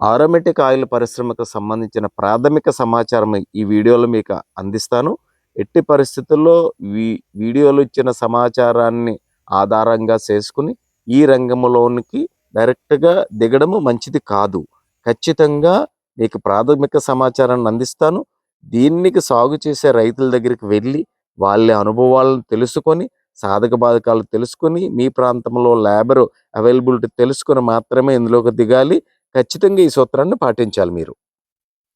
Aromatic oil పరిశ్రమకు సంబంధించిన ప్రాథమిక సమాచారం ఈ వీడియోలో మీకు అందిస్తాను. ఎట్టి పరిస్థితుల్లో వీ వీడియోలు ఇచ్చిన సమాచారాన్ని ఆధారంగా చేసుకుని ఈ రంగంలోనికి డైరెక్ట్గా దిగడము మంచిది కాదు. ఖచ్చితంగా మీకు ప్రాథమిక సమాచారాన్ని అందిస్తాను. దీనికి సాగు చేసే రైతుల దగ్గరికి వెళ్ళి వాళ్ళ అనుభవాలను తెలుసుకొని సాధక బాధకాలు తెలుసుకొని మీ ప్రాంతంలో లేబర్ అవైలబిలిటీ తెలుసుకొని మాత్రమే ఇందులోకి దిగాలి. ఖచ్చితంగా ఈ సూత్రాన్ని పాటించాలి మీరు.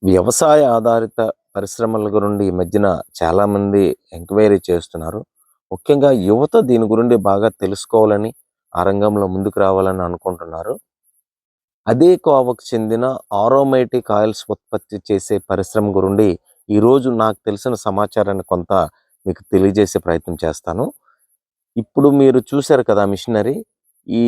వ్యవసాయ ఆధారిత పరిశ్రమల గురించి ఈ మధ్యన చాలామంది ఎంక్వైరీ చేస్తున్నారు. ముఖ్యంగా యువత దీని గురించి బాగా తెలుసుకోవాలని ఆ రంగంలో ముందుకు రావాలని అనుకుంటున్నారు. అదే కోవకు చెందిన ఆరోమేటిక్ ఆయిల్స్ ఉత్పత్తి చేసే పరిశ్రమ గురించి ఈరోజు నాకు తెలిసిన సమాచారాన్ని కొంత మీకు తెలియజేసే ప్రయత్నం చేస్తాను. ఇప్పుడు మీరు చూశారు కదా మిషనరీ ఈ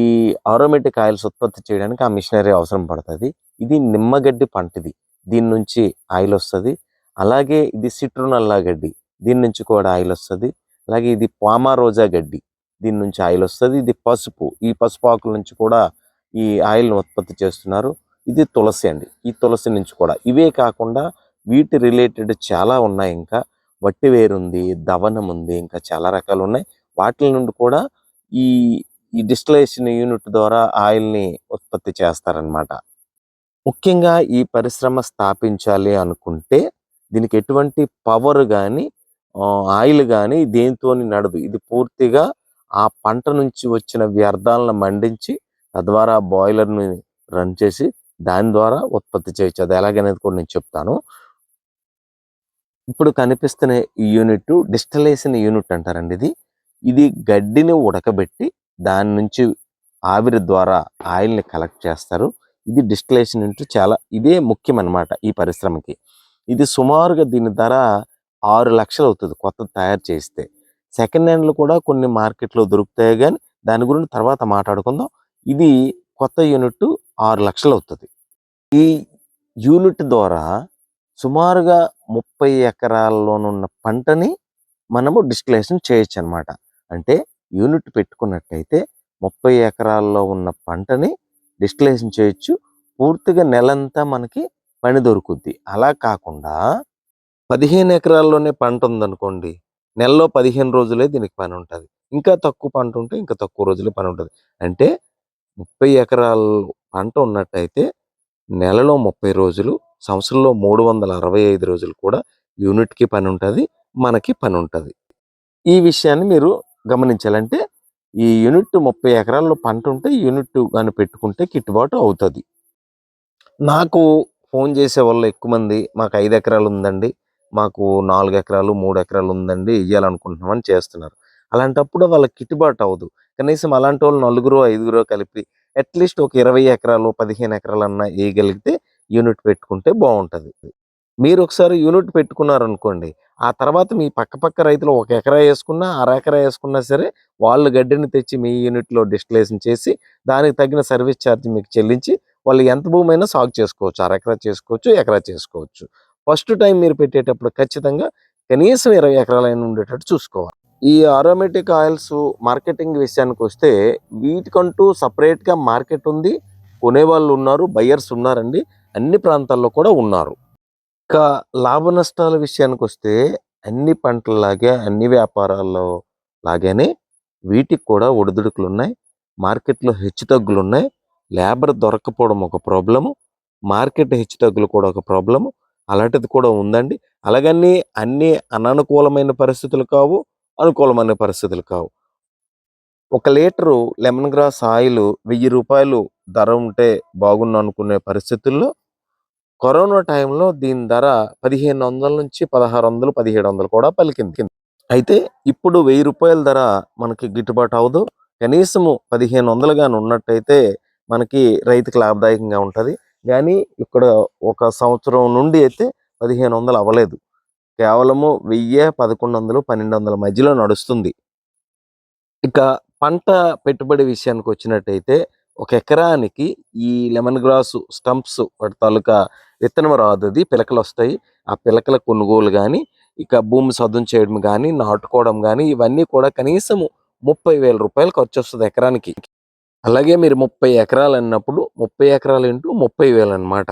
ఆరోమేటిక్ ఆయిల్స్ ఉత్పత్తి చేయడానికి ఆ మిషనరీ అవసరం పడుతుంది. ఇది నిమ్మగడ్డి పంటది. దీని నుంచి ఆయిల్ వస్తుంది. అలాగే ఇది సిట్రునల్లా గడ్డి. దీని నుంచి కూడా ఆయిల్ వస్తుంది. అలాగే ఇది పామారోజా గడ్డి. దీని నుంచి ఆయిల్ వస్తుంది. ఇది పసుపు. ఈ పసుపు ఆకుల నుంచి కూడా ఈ ఆయిల్ను ఉత్పత్తి చేస్తున్నారు. ఇది తులసి అండి. ఈ తులసి నుంచి కూడా. ఇవే కాకుండా వీటి రిలేటెడ్ చాలా ఉన్నాయి ఇంకా. వట్టి వేరు ఉంది దవనం ఉంది ఇంకా చాలా రకాలు ఉన్నాయి. వాటి నుండి కూడా ఈ ఈ డిస్టిలేషన్ యూనిట్ ద్వారా ఆయిల్ని ఉత్పత్తి చేస్తారనమాట ముఖ్యంగా ఈ పరిశ్రమ స్థాపించాలి అనుకుంటే దీనికి ఎటువంటి పవర్ కానీ ఆయిల్ కానీ దేనితో నడదు. ఇది పూర్తిగా ఆ పంట నుంచి వచ్చిన వ్యర్థాలను మండించి తద్వారా బాయిలర్ని రన్ చేసి దాని ద్వారా ఉత్పత్తి చేయొచ్చు. అది ఎలాగనేది కూడా నేను చెప్తాను. ఇప్పుడు కనిపిస్తున్న ఈ యూనిట్ డిస్టలేషన్ యూనిట్ అంటారండి ఇది. ఇది గడ్డిని ఉడకబెట్టి దాని నుంచి ఆవిరి ద్వారా ఆయిల్ని కలెక్ట్ చేస్తారు. ఇది డిస్టిలేషన్ అంటూ చాలా ఇదే ముఖ్యం ఈ పరిశ్రమకి. ఇది సుమారుగా దీని ధర ఆరు లక్షలు అవుతుంది కొత్త తయారు చేస్తే. సెకండ్ హ్యాండ్లు కూడా కొన్ని మార్కెట్లో దొరుకుతాయి కానీ దాని గురించి తర్వాత మాట్లాడుకుందాం. ఇది కొత్త యూనిట్ ఆరు లక్షలు అవుతుంది. ఈ యూనిట్ ద్వారా సుమారుగా ముప్పై ఎకరాల్లోనున్న పంటని మనము డిస్టిలేషన్ చేయొచ్చు అనమాట అంటే యూనిట్ పెట్టుకున్నట్టయితే ముప్పై ఎకరాల్లో ఉన్న పంటని డిస్టిలేషన్ చేయొచ్చు. పూర్తిగా నెలంతా మనకి పని దొరుకుద్ది. అలా కాకుండా పదిహేను ఎకరాల్లోనే పంట ఉందనుకోండి నెలలో పదిహేను రోజులే దీనికి పని ఉంటుంది. ఇంకా తక్కువ పంట ఉంటే ఇంకా తక్కువ రోజులే పని ఉంటుంది. అంటే ముప్పై ఎకరాల పంట ఉన్నట్టయితే నెలలో ముప్పై రోజులు సంవత్సరంలో మూడు వందల అరవై ఐదు రోజులు కూడా యూనిట్కి పని ఉంటుంది మనకి పని ఉంటుంది. ఈ విషయాన్ని మీరు గమనించాలంటే ఈ యూనిట్ ముప్పై ఎకరాల్లో పంట ఉంటే యూనిట్ కానీ పెట్టుకుంటే కిట్టుబాటు అవుతుంది. నాకు ఫోన్ చేసే వాళ్ళు ఎక్కువ మంది మాకు ఐదు ఎకరాలు ఉందండి మాకు నాలుగు ఎకరాలు మూడు ఎకరాలు ఉందండి ఇవ్వాలనుకుంటున్నామని చేస్తున్నారు. అలాంటప్పుడు వాళ్ళకి గిట్టుబాటు అవ్వదు. కనీసం అలాంటి వాళ్ళు నలుగురు ఐదుగురు కలిపి అట్లీస్ట్ ఒక ఇరవై ఎకరాలు పదిహేను ఎకరాలన్నా వేయగలిగితే యూనిట్ పెట్టుకుంటే బాగుంటుంది. మీరు ఒకసారి యూనిట్ పెట్టుకున్నారనుకోండి ఆ తర్వాత మీ పక్క పక్క రైతులు ఒక ఎకరా వేసుకున్నా అర ఎకరా వేసుకున్నా సరే వాళ్ళు గడ్డిని తెచ్చి మీ యూనిట్లో డిస్టిలేషన్ చేసి దానికి తగిన సర్వీస్ ఛార్జ్ మీకు చెల్లించి వాళ్ళు ఎంత భూమి అయినా సాగు చేసుకోవచ్చు. అర ఎకరా చేసుకోవచ్చు ఎకరా చేసుకోవచ్చు. ఫస్ట్ టైం మీరు పెట్టేటప్పుడు ఖచ్చితంగా కనీసం ఇరవై ఎకరాలైన ఉండేటట్టు చూసుకోవాలి. ఈ ఆరోమేటిక్ ఆయిల్స్ మార్కెటింగ్ విషయానికి వస్తే వీటికంటూ సపరేట్గా మార్కెట్ ఉంది. కొనేవాళ్ళు ఉన్నారు బయ్యర్స్ ఉన్నారండి. అన్ని ప్రాంతాల్లో కూడా ఉన్నారు. ఇంకా లాభ నష్టాల విషయానికి వస్తే అన్ని పంటలలాగే అన్ని వ్యాపారాల్లో లాగానే వీటికి కూడా ఒడిదుడుకులు ఉన్నాయి మార్కెట్లో హెచ్చుతగ్గులు ఉన్నాయి లేబర్ దొరకపోవడం ఒక ప్రాబ్లము. మార్కెట్ హెచ్చుతగ్గులు కూడా ఒక ప్రాబ్లము. అలాంటిది కూడా ఉందండి. అలాగని అన్ని అననుకూలమైన పరిస్థితులు కావు అనుకూలమైన పరిస్థితులు కావు. ఒక లీటరు లెమన్ గ్రాస్ ఆయిల్ వెయ్యి రూపాయలు ధర ఉంటే బాగుండు అనుకునే పరిస్థితుల్లో కరోనా టైంలో దీని ధర పదిహేను వందల నుంచి పదహారు వందలు పదిహేడు వందలు కూడా పలికింది. అయితే ఇప్పుడు వెయ్యి రూపాయల ధర మనకి గిట్టుబాటు అవ్వదు. కనీసము పదిహేను వందలుగాను ఉన్నట్టయితే మనకి రైతుకి లాభదాయకంగా ఉంటుంది. కానీ ఇక్కడ ఒక సంవత్సరం నుండి అయితే పదిహేను వందలు అవ్వలేదు. కేవలము వెయ్యి పదకొండు వందలు పన్నెండు వందల మధ్యలో నడుస్తుంది. ఇక పంట పెట్టుబడి విషయానికి వచ్చినట్టయితే ఒక ఎకరానికి ఈ లెమన్ గ్రాసు స్టంప్స్ వాటి తాలూకా విత్తనం రాదుది పిలకలు వస్తాయి ఆ పిలకల కొనుగోలు కానీ ఇక భూమి సదును చేయడం కానీ నాటుకోవడం కానీ ఇవన్నీ కూడా కనీసం ముప్పై వేల రూపాయలు ఖర్చు వస్తుంది ఎకరానికి. అలాగే మీరు ముప్పై ఎకరాలు అన్నప్పుడు ముప్పై ఎకరాలు ఇంటూ ముప్పై వేలు అనమాట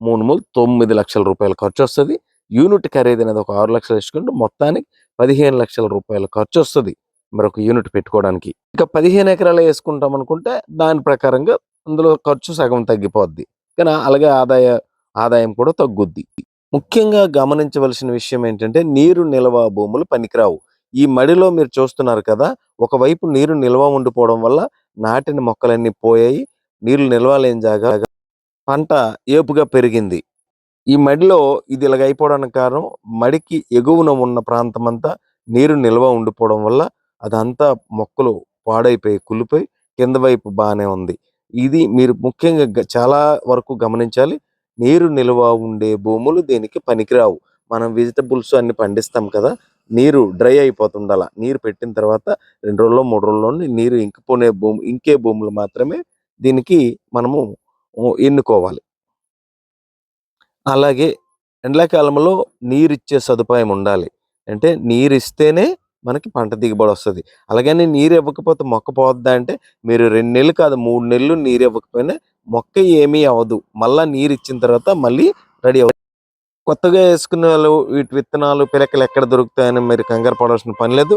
మూడు మూడు తొమ్మిది లక్షల రూపాయలు ఖర్చు వస్తుంది యూనిట్ ఖరీదు అనేది ఒక ఆరు లక్షలు వేసుకుంటూ మొత్తానికి పదిహేను లక్షల రూపాయలు ఖర్చు వస్తుంది మరి ఒక యూనిట్ పెట్టుకోవడానికి. ఇక పదిహేను ఎకరాలు వేసుకుంటాం అనుకుంటే దాని ప్రకారంగా అందులో ఖర్చు సగం తగ్గిపోద్ది. కానీ అలాగే ఆదాయ ఆదాయం కూడా తగ్గుద్ది. ముఖ్యంగా గమనించవలసిన విషయం ఏంటంటే నీరు నిల్వ భూములు పనికిరావు. ఈ మడిలో మీరు చూస్తున్నారు కదా ఒకవైపు నీరు నిల్వ ఉండిపోవడం వల్ల నాటిన మొక్కలన్నీ పోయాయి నీళ్ళు నిల్వలేని జాగా పంట ఏపుగా పెరిగింది. ఈ మడిలో ఇది ఇలాగ అయిపోవడానికి కారణం మడికి ఎగువన ఉన్న ప్రాంతం అంతా నీరు నిల్వ ఉండిపోవడం వల్ల అదంతా మొక్కలు పాడైపోయి కుళ్ళిపోయి కింద వైపు బాగానే ఉంది. ఇది మీరు ముఖ్యంగా చాలా వరకు గమనించాలి. నీరు నిల్వ ఉండే భూములు దీనికి పనికిరావు. మనం వెజిటబుల్స్ అన్ని పండిస్తాం కదా నీరు డ్రై అయిపోతుండాల. నీరు పెట్టిన తర్వాత రెండు రోజుల్లో మూడు రోజుల్లో నీరు ఇంకిపోనే భూమి ఇంకే భూములు మాత్రమే దీనికి మనము ఎన్నుకోవాలి. అలాగే ఎండాకాలంలో నీరు ఇచ్చే సదుపాయం ఉండాలి. అంటే నీరు ఇస్తేనే మనకి పంట దిగుబడి వస్తుంది. అలాగని నీరు ఇవ్వకపోతే మొక్క పోద్దా అంటే మీరు రెండు నెలలు కాదు మూడు నెలలు నీరు ఇవ్వకపోయినా మొక్క ఏమీ అవ్వదు. మళ్ళీ నీరు ఇచ్చిన తర్వాత మళ్ళీ రెడీ అవుతుంది కొత్తగా వేసుకునే వాళ్ళు వీటి విత్తనాలు పిలకలు ఎక్కడ దొరుకుతాయని మీరు కంగారు పడాల్సిన పని లేదు.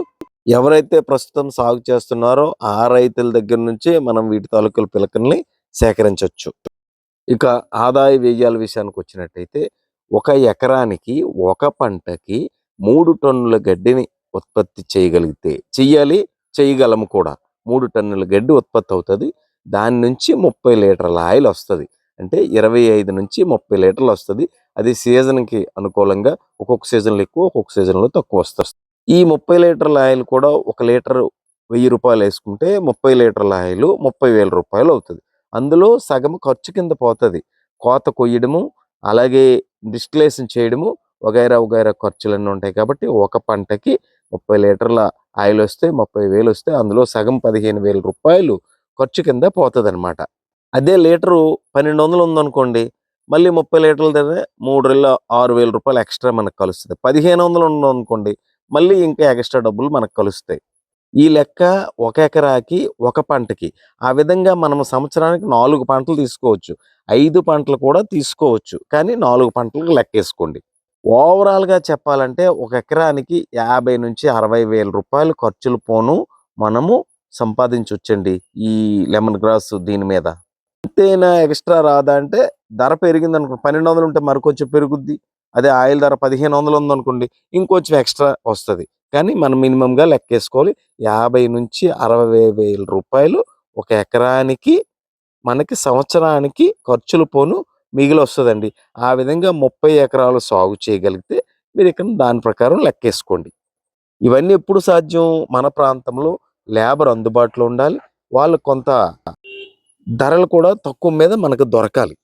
ఎవరైతే ప్రస్తుతం సాగు చేస్తున్నారో ఆ రైతుల దగ్గర నుంచి మనం వీటి తాలూకుల పిలకల్ని సేకరించవచ్చు ఇక ఆదాయ వ్యయాల విషయానికి వచ్చినట్టయితే ఒక ఎకరానికి ఒక పంటకి మూడు టన్నుల గడ్డిని ఉత్పత్తి చేయగలిగితే చెయ్యాలి చేయగలము కూడా. మూడు టన్నుల గడ్డి ఉత్పత్తి అవుతుంది. దాని నుంచి ముప్పై లీటర్ల ఆయిల్ వస్తుంది. అంటే ఇరవై ఐదు నుంచి ముప్పై లీటర్లు వస్తుంది. అది సీజన్కి అనుకూలంగా ఒక్కొక్క సీజన్లో ఎక్కువ ఒక్కొక్క సీజన్లో తక్కువ వస్తుంది. ఈ ముప్పై లీటర్ల ఆయిల్ కూడా ఒక లీటర్ వెయ్యి రూపాయలు వేసుకుంటే ముప్పై లీటర్ల ఆయిల్ ముప్పై వేల రూపాయలు అవుతుంది. అందులో సగం ఖర్చు కింద పోతుంది. కోత కొయ్యడము అలాగే డిస్టిలేషన్ చేయడము వగైరా వగైరా ఖర్చులన్నీ ఉంటాయి కాబట్టి ఒక పంటకి ముప్పై లీటర్ల ఆయిల్ వస్తే ముప్పై వేలు వస్తే అందులో సగం పదిహేను వేల రూపాయలు ఖర్చు కింద పోతుంది అనమాట అదే లీటరు పన్నెండు వందలు ఉందనుకోండి మళ్ళీ ముప్పై లీటర్ల దగ్గర మూడు రెళ్ళ ఆరు వేల రూపాయలు ఎక్స్ట్రా మనకు కలుస్తుంది. పదిహేను వందలు ఉందనుకోండి మళ్ళీ ఇంకా ఎక్స్ట్రా డబ్బులు మనకు కలుస్తాయి. ఈ లెక్క ఒక ఎకరాకి ఒక పంటకి. ఆ విధంగా మనం సంవత్సరానికి నాలుగు పంటలు తీసుకోవచ్చు. ఐదు పంటలు కూడా తీసుకోవచ్చు. కానీ నాలుగు పంటలకు లెక్కేసుకోండి. ఓవరాల్గా చెప్పాలంటే ఒక ఎకరానికి యాభై నుంచి అరవై వేల రూపాయలు ఖర్చులు పోను మనము సంపాదించవచ్చండి ఈ లెమన్ గ్రాస్ దీని మీద. ఎంతైనా ఎక్స్ట్రా రాదా అంటే ధర పెరిగింది అనుకో పన్నెండు వందలు ఉంటే మరికొంచెం పెరుగుద్ది. అదే ఆయిల్ ధర పదిహేను వందలు ఉందనుకోండి ఇంకొంచెం ఎక్స్ట్రా వస్తుంది. కానీ మనం మినిమంగా లెక్కేసుకోవాలి. యాభై నుంచి అరవై వేల రూపాయలు ఒక ఎకరానికి మనకి సంవత్సరానికి ఖర్చులు పోను మిగిలి వస్తుందండి ఆ విధంగా ముప్పై ఎకరాలు సాగు చేయగలిగితే మీరు ఇక్కడ దాని ప్రకారం లెక్కేసుకోండి. ఇవన్నీ ఎప్పుడు సాధ్యం? మన ప్రాంతంలో లేబర్ అందుబాటులో ఉండాలి. వాళ్ళు కొంత ధరలు కూడా తక్కువ మీద మనకు దొరకాలి.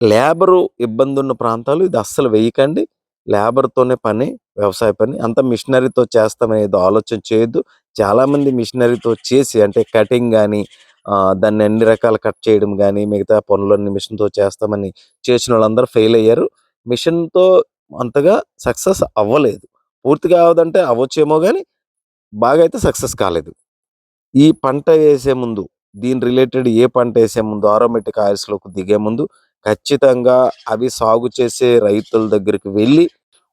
లేబరు ఇబ్బంది ఉన్న ప్రాంతాలు ఇది అస్సలు వేయకండి. లేబర్తోనే పని వ్యవసాయ పని అంత మిషనరీతో చేస్తామనేది ఆలోచన చేయొద్దు. చాలామంది మిషనరీతో చేసి అంటే కటింగ్ కానీ దాన్ని అన్ని రకాల కట్ చేయడం కానీ మిగతా పనులన్నీ మిషన్తో చేస్తామని చేసిన వాళ్ళందరూ ఫెయిల్ అయ్యారు. మిషన్తో అంతగా సక్సెస్ అవ్వలేదు. పూర్తిగా అవ్వదంటే అవ్వచ్చేమో కానీ బాగా అయితే సక్సెస్ కాలేదు. ఈ పంట వేసే ముందు దీని రిలేటెడ్ ఏ పంట వేసే ముందు ఆరోమేటిక్ ఆయిల్స్లోకి దిగే ముందు ఖచ్చితంగా అవి సాగు చేసే రైతుల దగ్గరికి వెళ్ళి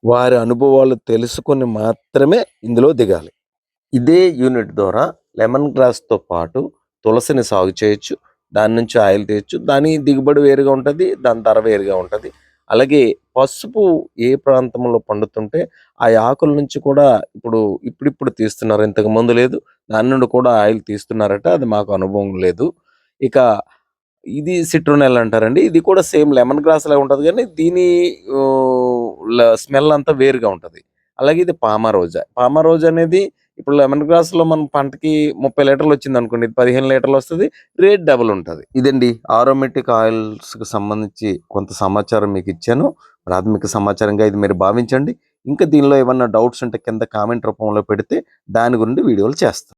వారి అనుభవాలు తెలుసుకొని మాత్రమే ఇందులో దిగాలి. ఇదే యూనిట్ ద్వారా లెమన్ గ్రాస్తో పాటు తులసిని సాగు చేయొచ్చు దాని నుంచి ఆయిల్ తీయచ్చు. దాని దిగుబడి వేరుగా ఉంటుంది దాని ధర వేరుగా ఉంటుంది. అలాగే పసుపు ఏ ప్రాంతంలో పండుతుంటే ఆ ఆకుల నుంచి కూడా ఇప్పుడు ఇప్పుడిప్పుడు తీస్తున్నారు. ఇంతకు ముందు లేదు. దాని నుండి కూడా ఆయిల్ తీస్తున్నారట. అది మాకు అనుభవం లేదు. ఇక ఇది సిట్రోనెల్ అంటారండి. ఇది కూడా సేమ్ లెమన్ గ్రాస్ లాగా ఉంటుంది కానీ దీని స్మెల్ అంతా వేరుగా ఉంటుంది. అలాగే ఇది పామా రోజా పామా రోజా అనేది ఇప్పుడు లెమన్ గ్రాస్లో మన పంటకి ముప్పై లీటర్లు వచ్చింది అనుకోండి ఇది పదిహేను లీటర్లు వస్తుంది రేట్ డబుల్ ఉంటుంది. ఇదండి ఆరోమేటిక్ ఆయిల్స్కు సంబంధించి కొంత సమాచారం మీకు ఇచ్చాను. ప్రాథమిక సమాచారంగా ఇది మీరు భావించండి. ఇంకా దీనిలో ఏమన్నా డౌట్స్ ఉంటే కింద కామెంట్ రూపంలో పెడితే దాని గురించి వీడియోలు చేస్తాను.